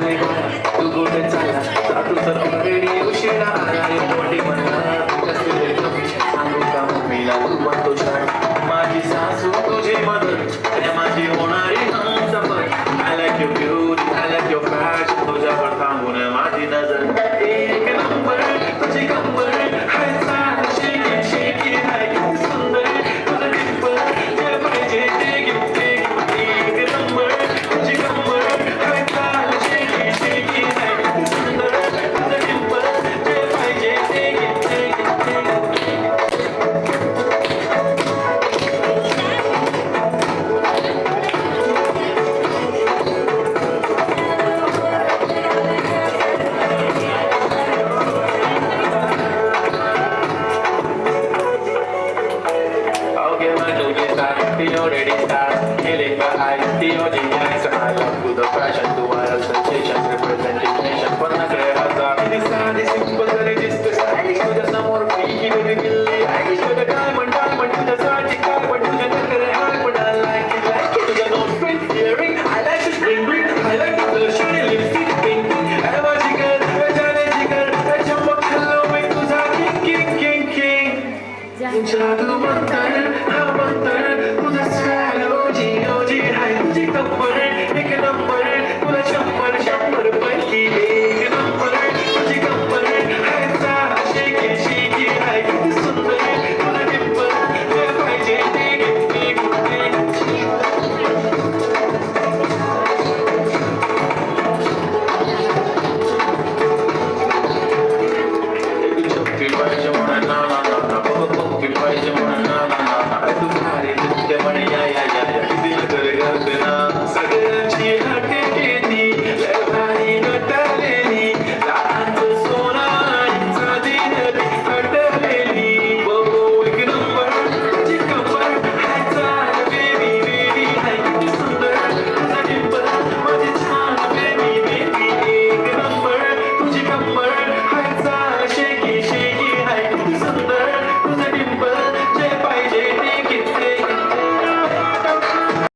नाही तू चालला जातो तर ऑलरेडी उशिरा आलाय मोठी म्हणा. कसले सांगू का मम्मीला? तू बनतो शाळा माझी सासू तुझी मदत. the side, feel ready start, feeling the eyes, feel the eyes, I love with a passion to our sensations, representation, पण नकळे हजार, this side is simple, the register, I show the summer, we give the gilly, I show the diamond, diamond, to the side, the carbon, to the नकळे high, but I like it, like it, to the nose, print, earring, I like to spring, ring, I like to the shiny lipstick, pink, pink, ever chicken, vegane chicken, त्याच्यामुळे खाल्लं मी तुझा king, king, king, king, तुझ्या तू म्हणताय, Anybody you wanna know?